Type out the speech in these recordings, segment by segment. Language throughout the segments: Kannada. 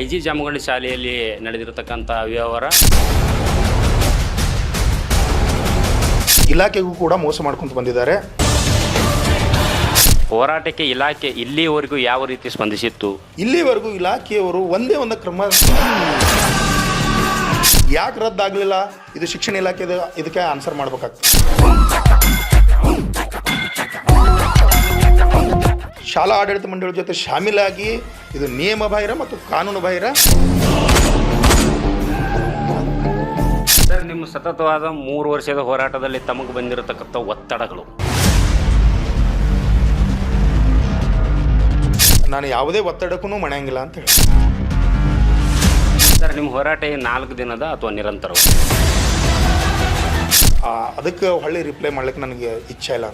ಐ ಜಿ ಜಾಮಗೊಂಡಿ ಶಾಲೆಯಲ್ಲಿ ನಡೆದಿರತಕ್ಕಂಥ ವ್ಯವಹಾರ ಇಲಾಖೆಗೂ ಕೂಡ ಮೋಸ ಮಾಡ್ಕೊಂಡು ಬಂದಿದ್ದಾರೆ. ಹೋರಾಟಕ್ಕೆ ಇಲಾಖೆ ಇಲ್ಲಿವರೆಗೂ ಯಾವ ರೀತಿ ಸ್ಪಂದಿಸಿತ್ತು? ಇಲ್ಲಿವರೆಗೂ ಇಲಾಖೆಯವರು ಒಂದೇ ಒಂದು ಕ್ರಮ. ಯಾಕೆ ರದ್ದಾಗಲಿಲ್ಲ? ಇದು ಶಿಕ್ಷಣ ಇಲಾಖೆ ಇದಕ್ಕೆ ಆನ್ಸರ್ ಮಾಡ್ಬೇಕಾಗ್ತದೆ. ಶಾಲಾ ಆಡಳಿತ ಮಂಡಳಿ ಜೊತೆ ಶಾಮೀಲಾಗಿ ಇದು ನಿಯಮ ಬಾಹಿರ ಮತ್ತು ಕಾನೂನು ಬಾಹಿರ. ಸರ್ ನಿಮ್ಮ ಸತತವಾದ ಮೂರು ವರ್ಷದ ಹೋರಾಟದಲ್ಲಿ ತಮಗೆ ಬಂದಿರತಕ್ಕಂಥ ಒತ್ತಡಗಳು. ನಾನು ಯಾವುದೇ ಒತ್ತಡಕ್ಕೂ ಮಣೆಯಂಗಿಲ್ಲ ಅಂತ ಹೇಳಿ ಸರ್ ನಿಮ್ಮ ಹೋರಾಟ ನಾಲ್ಕು ದಿನದ ಅಥವಾ ನಿರಂತರ ಅದಕ್ಕೆ ಹೊಳ್ಳಿ ರಿಪ್ಲೈ ಮಾಡ್ಲಿಕ್ಕೆ ನನಗೆ ಇಚ್ಛೆ ಇಲ್ಲ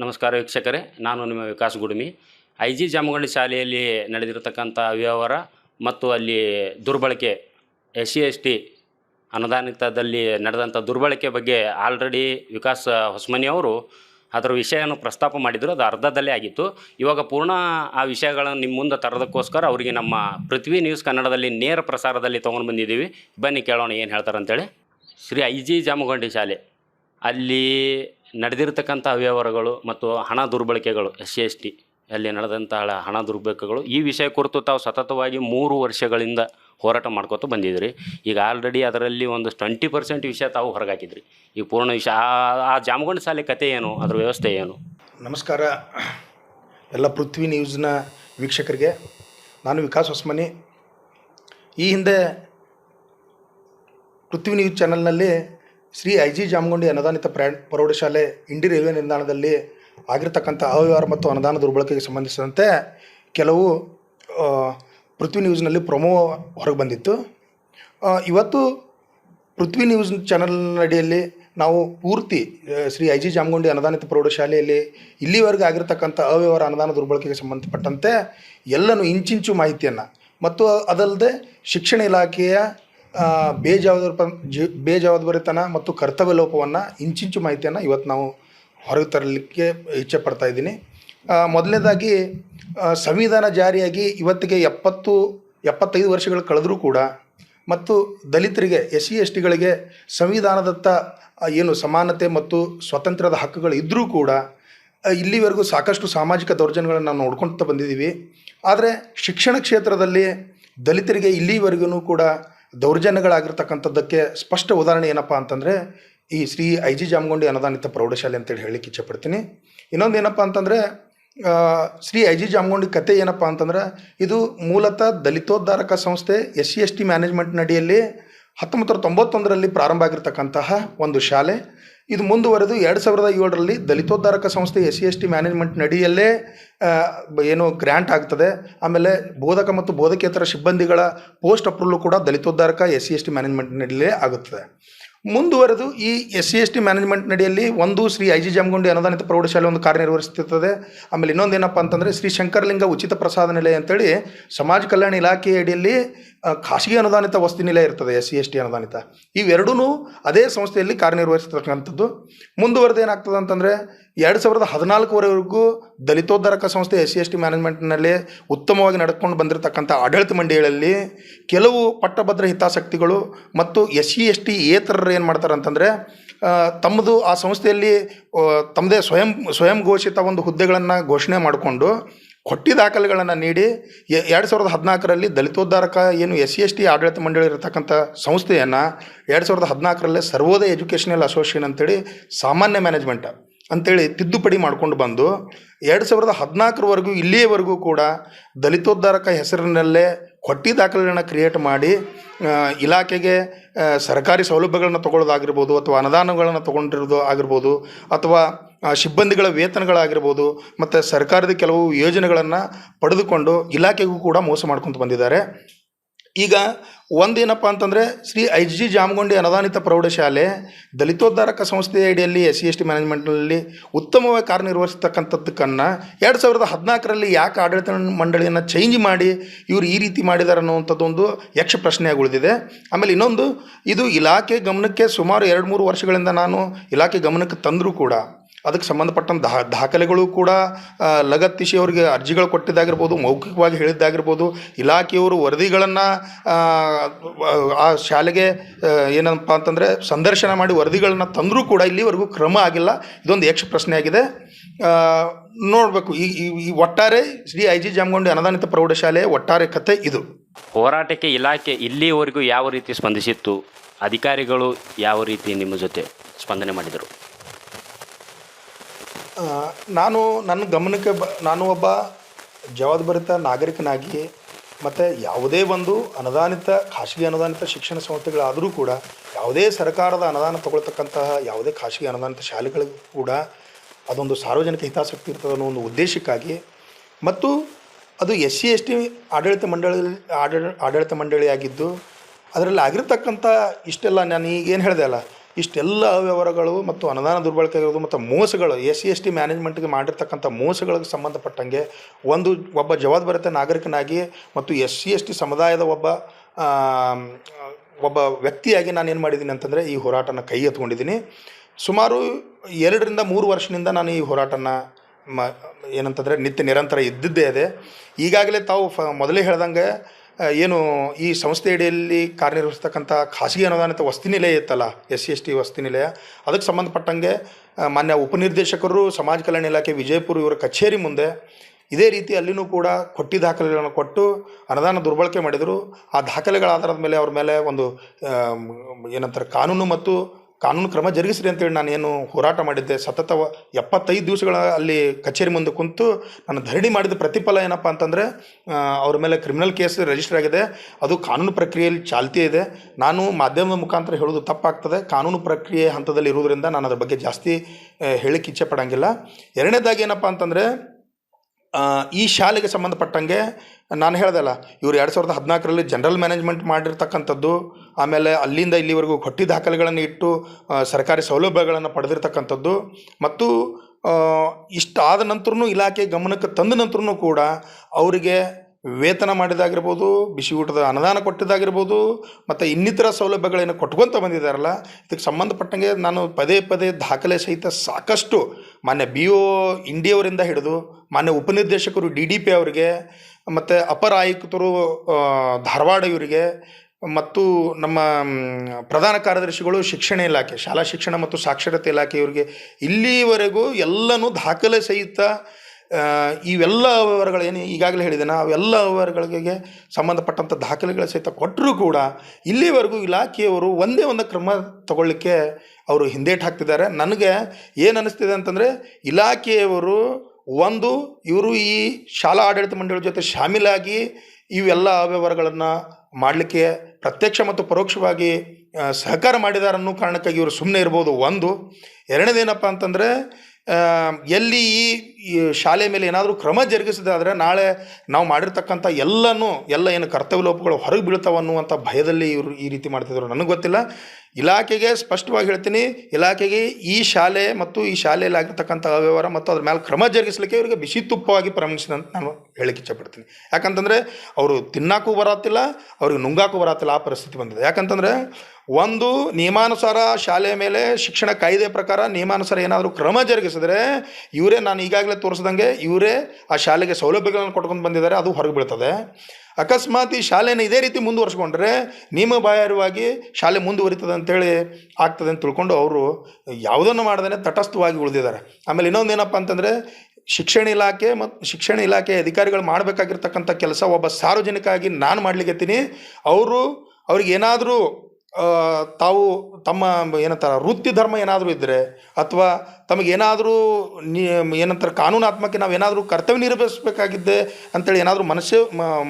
ನಮಸ್ಕಾರ ವೀಕ್ಷಕರೇ, ನಾನು ನಿಮ್ಮ ವಿಕಾಸ್ ಗುಡುಮಿ. ಐ ಜಿ ಜಾಮಗಂಡಿ ಶಾಲೆಯಲ್ಲಿ ನಡೆದಿರತಕ್ಕಂಥ ಅವ್ಯವಹಾರ ಮತ್ತು ಅಲ್ಲಿ ದುರ್ಬಳಕೆ ಎಸ್ ಸಿ ಎಸ್ ಟಿ ಅನುದಾನಿತದಲ್ಲಿ ನಡೆದಂಥ ದುರ್ಬಳಕೆ ಬಗ್ಗೆ ಆಲ್ರೆಡಿ ವಿಕಾಸ್ ಹೊಸಮನಿ ಅವರು ಅದರ ವಿಷಯವನ್ನು ಪ್ರಸ್ತಾಪ ಮಾಡಿದರು, ಅದು ಅರ್ಧದಲ್ಲೇ ಆಗಿತ್ತು. ಇವಾಗ ಪೂರ್ಣ ಆ ವಿಷಯಗಳನ್ನು ನಿಮ್ಮ ಮುಂದೆ ತರೋದಕ್ಕೋಸ್ಕರ ಅವರಿಗೆ ನಮ್ಮ ಪೃಥ್ವಿ ನ್ಯೂಸ್ ಕನ್ನಡದಲ್ಲಿ ನೇರ ಪ್ರಸಾರದಲ್ಲಿ ತೊಗೊಂಡು ಬಂದಿದ್ದೀವಿ. ಬನ್ನಿ ಕೇಳೋಣ ಏನು ಹೇಳ್ತಾರೆ ಅಂತೇಳಿ ಶ್ರೀ ಐ ಜಿ ಜಾಮಗೊಂಡಿ ಶಾಲೆ. ಅಲ್ಲಿ ನಡೆದಿರ್ತಕ್ಕಂಥ ಅವ್ಯವಹಾರಗಳು ಮತ್ತು ಹಣ ದುರ್ಬಳಕೆಗಳು, ಎಸ್ ಸಿ ಎಸ್ ಟಿ ಅಲ್ಲಿ ನಡೆದಂತಹ ಹಣ- ದುರ್ಬಳಕೆಗಳು, ಈ ವಿಷಯ ಕುರಿತು ತಾವು ಸತತವಾಗಿ ಮೂರು ವರ್ಷಗಳಿಂದ ಹೋರಾಟ ಮಾಡ್ಕೊತ ಬಂದಿದ್ದೀರಿ. ಈಗ ಆಲ್ರೆಡಿ ಅದರಲ್ಲಿ ಒಂದು ಟ್ವೆಂಟಿ ಪರ್ಸೆಂಟ್ ವಿಷಯ ತಾವು ಹೊರಗಾಕಿದ್ರಿ. ಈ ಪೂರ್ಣ ವಿಷಯ, ಆ- ಆ ಜಾಮಗೊಂಡ ಶಾಲೆ ಕತೆ ಏನು? ಅದರ ವ್ಯವಸ್ಥೆ ಏನು? ನಮಸ್ಕಾರ. ಎಲ್ಲ ಪೃಥ್ವಿ ನ್ಯೂಸ್ನ ವೀಕ್ಷಕರಿಗೆ, ನಾನು ವಿಕಾಸ್ ಹೊಸ್ಮನಿ. ಈ ಹಿಂದೆ ಪೃಥ್ವಿ ನ್ಯೂಸ್ ಚಾನಲ್ನಲ್ಲಿ ಶ್ರೀ ಐ ಜಿ ಜಾಮಗುಂಡಿ ಅನುದಾನಿತ ಪ್ರಯಾಣ ಪ್ರೌಢಶಾಲೆ ಇಂಡಿ ರೈಲ್ವೆ ನಿಲ್ದಾಣದಲ್ಲಿ ಆಗಿರತಕ್ಕಂಥ ಅವ್ಯವಹಾರ ಮತ್ತು ಅನುದಾನ ದುರ್ಬಳಕೆಗೆ ಸಂಬಂಧಿಸಿದಂತೆ ಕೆಲವು ಪೃಥ್ವಿ ನ್ಯೂಸ್ನಲ್ಲಿ ಪ್ರೊಮೋ ಹೊರಗೆ ಬಂದಿತ್ತು. ಇವತ್ತು ಪೃಥ್ವಿ ನ್ಯೂಸ್ ಚಾನಲ್ನಡಿಯಲ್ಲಿ ನಾವು ಪೂರ್ತಿ ಶ್ರೀ ಐ ಜಿ ಜಾಮಗುಂಡಿ ಅನುದಾನಿತ ಪ್ರೌಢಶಾಲೆಯಲ್ಲಿ ಇಲ್ಲಿವರೆಗೆ ಆಗಿರತಕ್ಕಂಥ ಅವ್ಯವಹಾರ ಅನುದಾನ ದುರ್ಬಳಕೆಗೆ ಸಂಬಂಧಪಟ್ಟಂತೆ ಎಲ್ಲನೂ ಇಂಚಿಂಚು ಮಾಹಿತಿಯನ್ನು. ಮತ್ತು ಅದಲ್ಲದೆ ಶಿಕ್ಷಣ ಇಲಾಖೆಯ ಬೇಜವಾಬ್ದಾರಿ ಬೇಜವಾಬ್ದಾರಿತನ ಮತ್ತು ಕರ್ತವ್ಯ ಲೋಪವನ್ನು ಇಂಚಿಂಚು ಮಾಹಿತಿಯನ್ನು ಇವತ್ತು ನಾವು ಹೊರಗೆ ತರಲಿಕ್ಕೆ ಇಚ್ಛೆ ಪಡ್ತಾ ಇದ್ದೀನಿ. ಮೊದಲನೇದಾಗಿ ಸಂವಿಧಾನ ಜಾರಿಯಾಗಿ ಇವತ್ತಿಗೆ ಎಪ್ಪತ್ತು, ಎಪ್ಪತ್ತೈದು ವರ್ಷಗಳು ಕಳೆದರೂ ಕೂಡ ಮತ್ತು ದಲಿತರಿಗೆ ಎಸ್ ಸಿ ಎಸ್ ಟಿಗಳಿಗೆ ಸಂವಿಧಾನದತ್ತ ಏನು ಸಮಾನತೆ ಮತ್ತು ಸ್ವಾತಂತ್ರ್ಯದ ಹಕ್ಕುಗಳು ಇದ್ದರೂ ಕೂಡ ಇಲ್ಲಿವರೆಗೂ ಸಾಕಷ್ಟು ಸಾಮಾಜಿಕ ದೌರ್ಜನ್ಯಗಳನ್ನು ನಾವು ನೋಡ್ಕೊಳ್ತಾ ಬಂದಿದ್ದೀವಿ. ಆದರೆ ಶಿಕ್ಷಣ ಕ್ಷೇತ್ರದಲ್ಲಿ ದಲಿತರಿಗೆ ಇಲ್ಲಿವರೆಗೂ ಕೂಡ ದೌರ್ಜನ್ಯಗಳಾಗಿರ್ತಕ್ಕಂಥದ್ದಕ್ಕೆ ಸ್ಪಷ್ಟ ಉದಾಹರಣೆ ಏನಪ್ಪ ಅಂತಂದರೆ, ಈ ಶ್ರೀ ಐ ಜಿ ಜಾಮಗುಂಡಿ ಅನುದಾನಿತ ಪ್ರೌಢಶಾಲೆ ಅಂತೇಳಿ ಹೇಳಲಿಕ್ಕೆ ಇಚ್ಛಪಡ್ತೀನಿ. ಇನ್ನೊಂದು ಏನಪ್ಪ ಅಂತಂದರೆ ಶ್ರೀ ಐ ಜಿ ಜಾಮಗುಂಡಿ ಕತೆ ಏನಪ್ಪ ಅಂತಂದ್ರೆ, ಇದು ಮೂಲತಃ ದಲಿತೋದ್ಧಾರಕ ಸಂಸ್ಥೆ S C S T management ನಡಿಯಲ್ಲಿ ಹತ್ತೊಂಬತ್ತು ತೊಂಬತ್ತೊಂದರಲ್ಲಿ ಪ್ರಾರಂಭ ಆಗಿರ್ತಕ್ಕಂತಹ ಒಂದು ಶಾಲೆ. ಇದು ಮುಂದುವರೆದು ಎರಡು ಸಾವಿರದ ಏಳರಲ್ಲಿ ದಲಿತೋದ್ಧಾರಕ ಸಂಸ್ಥೆ S C S T management ನಡಿಯಲ್ಲೇ ಏನು ಗ್ರ್ಯಾಂಟ್ ಆಗ್ತದೆ. ಆಮೇಲೆ ಬೋಧಕ ಮತ್ತು ಬೋಧಕೇತರ ಸಿಬ್ಬಂದಿಗಳ ಪೋಸ್ಟ್ ಅಪ್ರೂವಲ್ ಕೂಡ ದಲಿತೋದ್ಧಾರಕ S C S T management ನಡಿಯಲ್ಲೇ ಆಗುತ್ತದೆ. ಮುಂದುವರೆದು ಈ S C S T management ನಡಿಯಲ್ಲಿ ಒಂದು ಶ್ರೀ ಐ ಜಿ ಜಾಮಗುಂಡಿ ಅನುದಾನಿತ ಪ್ರೌಢಶಾಲೆ ಒಂದು ಕಾರ್ಯನಿರ್ವಹಿಸುತ್ತಿರ್ತದೆ. ಆಮೇಲೆ ಇನ್ನೊಂದು ಏನಪ್ಪ ಅಂತಂದರೆ ಶ್ರೀ ಶಂಕರಲಿಂಗ ಉಚಿತ ಪ್ರಸಾದ ನಿಲಯ ಅಂತೇಳಿ ಸಮಾಜ ಕಲ್ಯಾಣ ಇಲಾಖೆ ಅಡಿಯಲ್ಲಿ ಆ, ಖಾಸಗಿ ಅನುದಾನಿತ ವಸತಿ ನಿಲಯ ಇರ್ತದೆ ಎಸ್ ಸಿ ಎಸ್ ಟಿ ಅನುದಾನಿತ. ಇವೆರಡೂ ಅದೇ ಸಂಸ್ಥೆಯಲ್ಲಿ ಕಾರ್ಯನಿರ್ವಹಿಸ್ತಕ್ಕಂಥದ್ದು. ಮುಂದುವರೆದು ಏನಾಗ್ತದೆ ಅಂತಂದರೆ, ಎರಡು ಸಾವಿರದ ಹದಿನಾಲ್ಕುವರೆವರೆಗೂ ದಲಿತೋದ್ಧಾರಕ ಸಂಸ್ಥೆ ಎಸ್ ಸಿ ಎಸ್ ಟಿ ಮ್ಯಾನೇಜ್ಮೆಂಟ್ನಲ್ಲಿ ಉತ್ತಮವಾಗಿ ನಡ್ಕೊಂಡು ಬಂದಿರತಕ್ಕಂಥ ಆಡಳಿತ ಮಂಡಳಿಗಳಲ್ಲಿ ಕೆಲವು ಪಟ್ಟಭದ್ರ ಹಿತಾಸಕ್ತಿಗಳು ಮತ್ತು ಎಸ್ ಸಿ ಎಸ್ ಟಿ ಏತರರು ಏನು ಮಾಡ್ತಾರೆ ಅಂತಂದರೆ ತಮ್ಮದು ಆ ಸಂಸ್ಥೆಯಲ್ಲಿ ತಮ್ಮದೇ ಸ್ವಯಂ ಸ್ವಯಂ ಘೋಷಿತ ಒಂದು ಹುದ್ದೆಗಳನ್ನು ಘೋಷಣೆ ಮಾಡಿಕೊಂಡು ಕೊಟ್ಟಿ ದಾಖಲೆಗಳನ್ನು ನೀಡಿ ಎರಡು ಸಾವಿರದ ಹದಿನಾಲ್ಕರಲ್ಲಿ ದಲಿತೋದ್ಧಾರಕ ಏನು ಎಸ್ ಸಿ ಎಸ್ ಟಿ ಆಡಳಿತ ಮಂಡಳಿ ಇರತಕ್ಕಂಥ ಸಂಸ್ಥೆಯನ್ನು ಎರಡು ಸಾವಿರದ ಹದಿನಾಲ್ಕರಲ್ಲೇ ಸರ್ವೋದಯ ಎಜುಕೇಷನಲ್ ಅಸೋಸಿಯೇಷನ್ ಅಂತೇಳಿ ಸಾಮಾನ್ಯ ಮ್ಯಾನೇಜ್ಮೆಂಟ್ ಅಂತೇಳಿ ತಿದ್ದುಪಡಿ ಮಾಡ್ಕೊಂಡು ಬಂದು ಎರಡು ಸಾವಿರದ ಹದಿನಾಲ್ಕರವರೆಗೂ ಇಲ್ಲಿಯವರೆಗೂ ಕೂಡ ದಲಿತೋದ್ಧಾರಕ ಹೆಸರಿನಲ್ಲೇ ಕೊಟ್ಟಿ ದಾಖಲೆಗಳನ್ನ ಕ್ರಿಯೇಟ್ ಮಾಡಿ ಇಲಾಖೆಗೆ ಸರ್ಕಾರಿ ಸೌಲಭ್ಯಗಳನ್ನು ತೊಗೊಳ್ಳೋದಾಗಿರ್ಬೋದು ಅಥವಾ ಅನುದಾನಗಳನ್ನು ತೊಗೊಂಡಿರೋದು ಆಗಿರ್ಬೋದು ಅಥವಾ ಆ, ಸಿಬ್ಬಂದಿಗಳ ವೇತನಗಳಾಗಿರ್ಬೋದು ಮತ್ತು ಸರ್ಕಾರದ ಕೆಲವು ಯೋಜನೆಗಳನ್ನು ಪಡೆದುಕೊಂಡು ಇಲಾಖೆಗೂ ಕೂಡ ಮೋಸ ಮಾಡ್ಕೊತ ಬಂದಿದ್ದಾರೆ. ಈಗ ಒಂದೇನಪ್ಪ ಅಂತಂದರೆ ಶ್ರೀ ಐ ಜಿ ಜಾಮಗುಂಡಿ ಅನುದಾನಿತ ಪ್ರೌಢಶಾಲೆ ದಲಿತೋದ್ಧಾರಕ ಸಂಸ್ಥೆಯ ಅಡಿಯಲ್ಲಿ ಎಸ್ ಸಿ ಎಸ್ ಟಿ ಮ್ಯಾನೇಜ್ಮೆಂಟ್ನಲ್ಲಿ ಉತ್ತಮವಾಗಿ ಕಾರ್ಯನಿರ್ವಹಿಸ್ತಕ್ಕಂಥದ್ದಕ್ಕನ್ನು ಎರಡು ಸಾವಿರದ ಹದಿನಾಲ್ಕರಲ್ಲಿ ಯಾಕೆ ಆಡಳಿತ ಮಂಡಳಿಯನ್ನು ಚೇಂಜ್ ಮಾಡಿ ಇವರು ಈ ರೀತಿ ಮಾಡಿದ್ದಾರೆ ಅನ್ನುವಂಥದ್ದೊಂದು ಯಕ್ಷ ಪ್ರಶ್ನೆಯಾಗಿ ಉಳಿದಿದೆ. ಆಮೇಲೆ ಇನ್ನೊಂದು ಇದು ಇಲಾಖೆ ಗಮನಕ್ಕೆ ಸುಮಾರು ಎರಡು ಮೂರು ವರ್ಷಗಳಿಂದ ನಾನು ಇಲಾಖೆ ಗಮನಕ್ಕೆ ತಂದರೂ ಕೂಡ ಅದಕ್ಕೆ ಸಂಬಂಧಪಟ್ಟಂಥ ದಾ ದಾಖಲೆಗಳು ಕೂಡ ಲಗತ್ತಿಸಿ ಅವರಿಗೆ ಅರ್ಜಿಗಳು ಕೊಟ್ಟಿದ್ದಾಗಿರ್ಬೋದು, ಮೌಖಿಕವಾಗಿ ಹೇಳಿದ್ದಾಗಿರ್ಬೋದು, ಇಲಾಖೆಯವರು ವರದಿಗಳನ್ನು, ಆ ಶಾಲೆಗೆ ಏನಪ್ಪ ಅಂತಂದರೆ ಸಂದರ್ಶನ ಮಾಡಿ ವರದಿಗಳನ್ನು ತಂದರೂ ಕೂಡ ಇಲ್ಲಿವರೆಗೂ ಕ್ರಮ ಆಗಿಲ್ಲ. ಇದೊಂದು ಯಕ್ಷ ಪ್ರಶ್ನೆ ಆಗಿದೆ ನೋಡಬೇಕು. ಈ, ಈ- ಒಟ್ಟಾರೆ ಶ್ರೀ ಐ ಜಿ ಜಾಮಗೊಂಡಿ ಅನುದಾನಿತ ಪ್ರೌಢಶಾಲೆಯ ಒಟ್ಟಾರೆ ಕತೆ ಇದು. ಹೋರಾಟಕ್ಕೆ ಇಲಾಖೆ ಇಲ್ಲಿವರೆಗೂ ಯಾವ ರೀತಿ ಸ್ಪಂದಿಸಿತ್ತು, ಅಧಿಕಾರಿಗಳು ಯಾವ ರೀತಿ ನಿಮ್ಮ ಜೊತೆ ಸ್ಪಂದನೆ ಮಾಡಿದರು? ನಾನು ನನ್ನ ಗಮನಕ್ಕೆ ಬ, ನಾನು ಒಬ್ಬ ಜವಾಬ್ದಾರಿತ ನಾಗರಿಕನಾಗಿ ಮತ್ತು ಯಾವುದೇ ಒಂದು ಅನುದಾನಿತ, ಖಾಸಗಿ ಅನುದಾನಿತ ಶಿಕ್ಷಣ ಸಂಸ್ಥೆಗಳಾದರೂ ಕೂಡ ಯಾವುದೇ ಸರ್ಕಾರದ ಅನುದಾನ ತಗೊಳ್ತಕ್ಕಂತಹ ಯಾವುದೇ ಖಾಸಗಿ ಅನುದಾನಿತ ಶಾಲೆಗಳಿಗೂ ಕೂಡ ಅದೊಂದು ಸಾರ್ವಜನಿಕ ಹಿತಾಸಕ್ತಿ ಇರ್ತದೆ ಅನ್ನೋ ಒಂದು ಉದ್ದೇಶಕ್ಕಾಗಿ ಮತ್ತು ಅದು ಎಸ್ ಸಿ, ಎಸ್ ಟಿ ಆಡಳಿತ ಮಂಡಳಿ ಆಡಳಿತ ಆಡಳಿತ ಮಂಡಳಿಯಾಗಿದ್ದು ಅದರಲ್ಲಿ ಆಗಿರ್ತಕ್ಕಂಥ ಇಷ್ಟೆಲ್ಲ ನಾನು ಈಗ ಏನು ಹೇಳಿದೆ ಅಲ್ಲ ಇಷ್ಟೆಲ್ಲ ಅವ್ಯವಹಾರಗಳು ಮತ್ತು ಅನುದಾನ ದುರ್ಬಳಕೆ ಆಗಿರೋದು ಮತ್ತು ಮೋಸಗಳು, ಎಸ್ ಸಿ ಎಸ್ ಟಿ ಮ್ಯಾನೇಜ್ಮೆಂಟ್ಗೆ ಮಾಡಿರ್ತಕ್ಕಂಥ ಮೋಸಗಳಿಗೆ ಸಂಬಂಧಪಟ್ಟಂಗೆ ಒಂದು ಒಬ್ಬ ಜವಾಬ್ದಾರಿತ ನಾಗರಿಕನಾಗಿ ಮತ್ತು ಎಸ್ ಸಿ ಎಸ್ ಟಿ ಸಮುದಾಯದ ಒಬ್ಬ ಒಬ್ಬ ವ್ಯಕ್ತಿಯಾಗಿ ನಾನು ಏನು ಮಾಡಿದ್ದೀನಿ ಅಂತಂದರೆ ಈ ಹೋರಾಟನ ಕೈ ಎತ್ಕೊಂಡಿದ್ದೀನಿ. ಸುಮಾರು ಎರಡರಿಂದ ಮೂರು ವರ್ಷದಿಂದ ನಾನು ಈ ಹೋರಾಟನ ಮ, ಏನಂತಂದರೆ ನಿತ್ಯ ನಿರಂತರ ಇದ್ದಿದ್ದೇ ಇದೆ. ಈಗಾಗಲೇ ತಾವು ಫ, ಮೊದಲೇ ಹೇಳ್ದಂಗೆ ಏನು ಈ ಸಂಸ್ಥೆಯಡಿಯಲ್ಲಿ ಕಾರ್ಯನಿರ್ವಹಿಸ್ತಕ್ಕಂಥ ಖಾಸಗಿ ಅನುದಾನಿತ ವಸತಿ ನಿಲಯ ಇತ್ತಲ್ಲ, ಎಸ್ ಸಿ ಎಸ್ ಟಿ ವಸತಿ ನಿಲಯ, ಅದಕ್ಕೆ ಸಂಬಂಧಪಟ್ಟಂಗೆ ಮಾನ್ಯ ಉಪನಿರ್ದೇಶಕರು, ಸಮಾಜ ಕಲ್ಯಾಣ ಇಲಾಖೆ, ವಿಜಯಪುರ ಇವರ ಕಚೇರಿ ಮುಂದೆ ಇದೇ ರೀತಿ ಅಲ್ಲಿನೂ ಕೂಡ ಕೊಟ್ಟಿ ದಾಖಲೆಗಳನ್ನು ಕೊಟ್ಟು ಅನುದಾನ ದುರ್ಬಳಕೆ ಮಾಡಿದರು. ಆ ದಾಖಲೆಗಳ ಆಧಾರದ ಮೇಲೆ ಅವ್ರ ಮೇಲೆ ಒಂದು ಏನಂತಾರೆ, ಕಾನೂನು ಮತ್ತು ಕಾನೂನು ಕ್ರಮ ಜರುಗಿಸ್ರಿ ಅಂತೇಳಿ ಏನು ಹೋರಾಟ ಮಾಡಿದ್ದೆ. ಸತತ ಎಪ್ಪತ್ತೈದು ದಿವಸಗಳ ಅಲ್ಲಿ ಕಚೇರಿ ಮುಂದೆ ಕುಂತು ನಾನು ಧರಣಿ ಮಾಡಿದ ಪ್ರತಿಫಲ ಏನಪ್ಪ ಅಂತಂದರೆ ಅವ್ರ ಮೇಲೆ ಕ್ರಿಮಿನಲ್ ಕೇಸ್ ರಿಜಿಸ್ಟರ್ ಆಗಿದೆ. ಅದು ಕಾನೂನು ಪ್ರಕ್ರಿಯೆಯಲ್ಲಿ ಚಾಲ್ತಿ ಇದೆ. ನಾನು ಮಾಧ್ಯಮದ ಮುಖಾಂತರ ಹೇಳೋದು ತಪ್ಪಾಗ್ತದೆ. ಕಾನೂನು ಪ್ರಕ್ರಿಯೆ ಹಂತದಲ್ಲಿ ಇರೋದ್ರಿಂದ ನಾನು ಅದ್ರ ಬಗ್ಗೆ ಜಾಸ್ತಿ ಹೇಳಕ್ಕೆ ಇಚ್ಛೆ ಪಡೋಂಗಿಲ್ಲ. ಎರಡನೇದಾಗಿ ಏನಪ್ಪ ಅಂತಂದರೆ ಈ ಶಾಲೆಗೆ ಸಂಬಂಧಪಟ್ಟಂಗೆ ನಾನು ಹೇಳ್ದಲ್ಲ, ಇವರು ಎರಡು ಸಾವಿರದ ಹದಿನಾಲ್ಕರಲ್ಲಿ ಜನರಲ್ ಮ್ಯಾನೇಜ್ಮೆಂಟ್ ಮಾಡಿರ್ತಕ್ಕಂಥದ್ದು, ಆಮೇಲೆ ಅಲ್ಲಿಂದ ಇಲ್ಲಿವರೆಗೂ ಕೊಟ್ಟಿ ದಾಖಲೆಗಳನ್ನು ಇಟ್ಟು ಸರ್ಕಾರಿ ಸೌಲಭ್ಯಗಳನ್ನು ಪಡೆದಿರ್ತಕ್ಕಂಥದ್ದು, ಮತ್ತು ಇಷ್ಟಾದ ನಂತರನೂ ಇಲಾಖೆ ಗಮನಕ್ಕೆ ತಂದ ನಂತರನೂ ಕೂಡ ಅವರಿಗೆ ವೇತನ ಮಾಡಿದಾಗಿರ್ಬೋದು ಬಿಸಿ ಊಟದ ಅನುದಾನ ಕೊಟ್ಟಿದ್ದಾಗಿರ್ಬೋದು, ಮತ್ತು ಇನ್ನಿತರ ಸೌಲಭ್ಯಗಳೇನು ಕೊಟ್ಕೊತ ಬಂದಿದ್ದಾರಲ್ಲ, ಇದಕ್ಕೆ ಸಂಬಂಧಪಟ್ಟಂಗೆ ನಾನು ಪದೇ ಪದೇ ದಾಖಲೆ ಸಹಿತ ಸಾಕಷ್ಟು ಮಾನ್ಯ ಬಿ ಒ ಇಂಡಿಯವರಿಂದ ಹಿಡಿದು ಮಾನ್ಯ ಉಪನಿರ್ದೇಶಕರು ಡಿ ಡಿ ಪಿ ಅವರಿಗೆ, ಮತ್ತು ಅಪರ ಆಯುಕ್ತರು ಧಾರವಾಡ ಇವರಿಗೆ, ಮತ್ತು ನಮ್ಮ ಪ್ರಧಾನ ಕಾರ್ಯದರ್ಶಿಗಳು ಶಿಕ್ಷಣ ಇಲಾಖೆ, ಶಾಲಾ ಶಿಕ್ಷಣ ಮತ್ತು ಸಾಕ್ಷರತೆ ಇಲಾಖೆ ಇವರಿಗೆ ಇಲ್ಲಿವರೆಗೂ ಎಲ್ಲನೂ ದಾಖಲೆ ಸಹಿತ ಇವೆಲ್ಲ ವ್ಯವಹಾರಗಳೇನು ಈಗಾಗಲೇ ಹೇಳಿದ್ದೇನೆ ಅವೆಲ್ಲ ವಿವರಗಳಿಗೆ ಸಂಬಂಧಪಟ್ಟಂಥ ದಾಖಲೆಗಳ ಸಹಿತ ಕೊಟ್ಟರೂ ಕೂಡ ಇಲ್ಲಿವರೆಗೂ ಇಲಾಖೆಯವರು ಒಂದೇ ಒಂದು ಕ್ರಮ ತಗೊಳ್ಳಿಕ್ಕೆ ಅವರು ಹಿಂದೇಟು ಹಾಕ್ತಿದ್ದಾರೆ. ನನಗೆ ಏನು ಅನ್ನಿಸ್ತಿದೆ ಅಂತಂದರೆ ಇಲಾಖೆಯವರು ಒಂದು, ಇವರು ಈ ಶಾಲಾ ಆಡಳಿತ ಮಂಡಳಿ ಜೊತೆ ಶಾಮೀಲಾಗಿ ಇವೆಲ್ಲ ಅವ್ಯವಹಾರಗಳನ್ನು ಮಾಡಲಿಕ್ಕೆ ಪ್ರತ್ಯಕ್ಷ ಮತ್ತು ಪರೋಕ್ಷವಾಗಿ ಸಹಕಾರ ಮಾಡಿದ್ದಾರೆ ಅನ್ನೋ ಕಾರಣಕ್ಕಾಗಿ ಇವರು ಸುಮ್ಮನೆ ಇರ್ಬೋದು. ಒಂದು. ಎರಡನೇದೇನಪ್ಪ ಅಂತಂದರೆ ಎಲ್ಲಿ ಈ ಶಾಲೆ ಮೇಲೆ ಏನಾದರೂ ಕ್ರಮ ಜರುಗಿಸೋದಾದರೆ ನಾಳೆ ನಾವು ಮಾಡಿರ್ತಕ್ಕಂಥ ಎಲ್ಲನೂ, ಎಲ್ಲ ಏನು ಕರ್ತವ್ಯ ಲೋಪಗಳು ಹೊರಗೆ ಬೀಳ್ತಾವೆ ಅನ್ನುವಂಥ ಭಯದಲ್ಲಿ ಇವರು ಈ ರೀತಿ ಮಾಡ್ತಿದ್ರು ನನಗೆ ಗೊತ್ತಿಲ್ಲ. ಇಲಾಖೆಗೆ ಸ್ಪಷ್ಟವಾಗಿ ಹೇಳ್ತೀನಿ, ಇಲಾಖೆಗೆ ಈ ಶಾಲೆ ಮತ್ತು ಈ ಶಾಲೆಯಲ್ಲಿ ಆಗಿರ್ತಕ್ಕಂಥ ಅವ್ಯವಹಾರ ಮತ್ತು ಅದ್ರ ಮೇಲೆ ಕ್ರಮ ಜರುಗಿಸಲಿಕ್ಕೆ ಇವರಿಗೆ ಬಿಸಿ ತುಪ್ಪವಾಗಿ ಪರಿಗಣಿಸಿದಂತ ನಾನು ಹೇಳಕ್ಕೆ ಇಚ್ಛಪಡ್ತೀನಿ. ಯಾಕಂತಂದರೆ ಅವರು ತಿನ್ನಾಕೂ ಬರತ್ತಿಲ್ಲ, ಅವ್ರಿಗೆ ನುಂಗಾಕೂ ಬರತ್ತಿಲ್ಲ, ಆ ಪರಿಸ್ಥಿತಿ ಬಂದಿದೆ. ಯಾಕಂತಂದರೆ ಒಂದು, ನಿಯಮಾನುಸಾರ ಶಾಲೆಯ ಮೇಲೆ ಶಿಕ್ಷಣ ಕಾಯ್ದೆ ಪ್ರಕಾರ ನಿಯಮಾನುಸಾರ ಏನಾದರೂ ಕ್ರಮ ಜರುಗಿಸಿದ್ರೆ ಇವರೇ ನಾನು ಈಗಾಗಲೇ ತೋರಿಸ್ದಂಗೆ ಇವರೇ ಆ ಶಾಲೆಗೆ ಸೌಲಭ್ಯಗಳನ್ನು ಕೊಟ್ಕೊಂಡು ಬಂದಿದ್ದಾರೆ, ಅದು ಹೊರಗೆ ಬೀಳ್ತದೆ. ಅಕಸ್ಮಾತ್ ಈ ಶಾಲೆನ ಇದೇ ರೀತಿ ಮುಂದುವರ್ಸ್ಕೊಂಡ್ರೆ ನಿಯಮ ಬಾಹಿರವಾಗಿ ಶಾಲೆ ಮುಂದುವರಿತದೆ ಅಂತೇಳಿ ಆಗ್ತದೆ ಅಂತ ತಿಳ್ಕೊಂಡು ಅವರು ಯಾವುದನ್ನು ಮಾಡ್ದೇ ತಟಸ್ಥವಾಗಿ ಉಳಿದಿದ್ದಾರೆ. ಆಮೇಲೆ ಇನ್ನೊಂದು ಏನಪ್ಪ ಅಂತಂದರೆ ಶಿಕ್ಷಣ ಇಲಾಖೆ ಮತ್ತು ಶಿಕ್ಷಣ ಇಲಾಖೆ ಅಧಿಕಾರಿಗಳು ಮಾಡಬೇಕಾಗಿರ್ತಕ್ಕಂಥ ಕೆಲಸ ಒಬ್ಬ ಸಾರ್ವಜನಿಕ ಆಗಿ ನಾನು ಮಾಡಲಿಕ್ಕೆ ಅವರು ಅವ್ರಿಗೆ ಏನಾದರೂ ತಾವು ತಮ್ಮ ಏನಂತಾರೆ, ವೃತ್ತಿ ಧರ್ಮ ಏನಾದರೂ ಇದ್ದರೆ ಅಥವಾ ತಮಗೇನಾದರೂ ನೀ, ಏನಂತಾರೆ ಕಾನೂನಾತ್ಮಕ ನಾವು ಏನಾದರೂ ಕರ್ತವ್ಯ ನಿರ್ವಹಿಸಬೇಕಾಗಿದ್ದೆ ಅಂತೇಳಿ ಏನಾದರೂ ಮನಸ್ಸು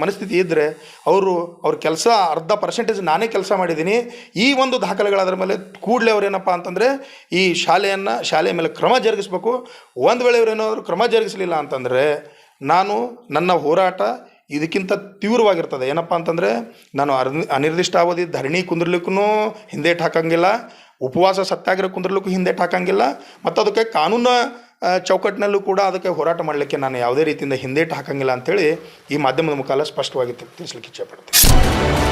ಮನಸ್ಥಿತಿ ಇದ್ದರೆ ಅವರು, ಅವ್ರ ಕೆಲಸ ಅರ್ಧ ಪರ್ಸೆಂಟೇಜ್ ನಾನೇ ಕೆಲಸ ಮಾಡಿದ್ದೀನಿ. ಈ ಒಂದು ದಾಖಲೆಗಳಾದ್ರ ಮೇಲೆ ಕೂಡಲೇ ಅವ್ರು ಏನಪ್ಪ ಅಂತಂದರೆ ಈ ಶಾಲೆಯನ್ನು, ಶಾಲೆಯ ಮೇಲೆ ಕ್ರಮ ಜರುಗಿಸ್ಬೇಕು. ಒಂದು ವೇಳೆ ಅವ್ರು ಏನಾದರೂ ಕ್ರಮ ಜರುಗಿಸಲಿಲ್ಲ ಅಂತಂದರೆ ನಾನು ನನ್ನ ಹೋರಾಟ ಇದಕ್ಕಿಂತ ತೀವ್ರವಾಗಿರ್ತದೆ. ಏನಪ್ಪ ಅಂತಂದರೆ, ನಾನು ಅನಿರ್ದಿಷ್ಟ ಅವಧಿ ಧರಣಿ ಕುಂದಿರ್ಲಿಕ್ಕೂ ಹಿಂದೇಟು ಹಾಕಂಗಿಲ್ಲ. ಉಪವಾಸ ಸತ್ಯಾಗ್ರಹ ಕುಂದಿರ್ಲಿಕ್ಕೂ ಹಿಂದೇಟು ಹಾಕಂಗಿಲ್ಲ. ಮತ್ತು ಅದಕ್ಕೆ ಕಾನೂನು ಚೌಕಟ್ಟಿನಲ್ಲೂ ಕೂಡ ಅದಕ್ಕೆ ಹೋರಾಟ ಮಾಡಲಿಕ್ಕೆ ನಾನು ಯಾವುದೇ ರೀತಿಯಿಂದ ಹಿಂದೇಟು ಹಾಕಂಗಿಲ್ಲ ಅಂತೇಳಿ ಈ ಮಾಧ್ಯಮದ ಮುಖಾಲ ಸ್ಪಷ್ಟವಾಗಿ ತಿಳ್- ತಿಳಿಸ್ಲಿಕ್ಕೆ ಇಚ್ಛೆ ಪಡ್ತೀನಿ.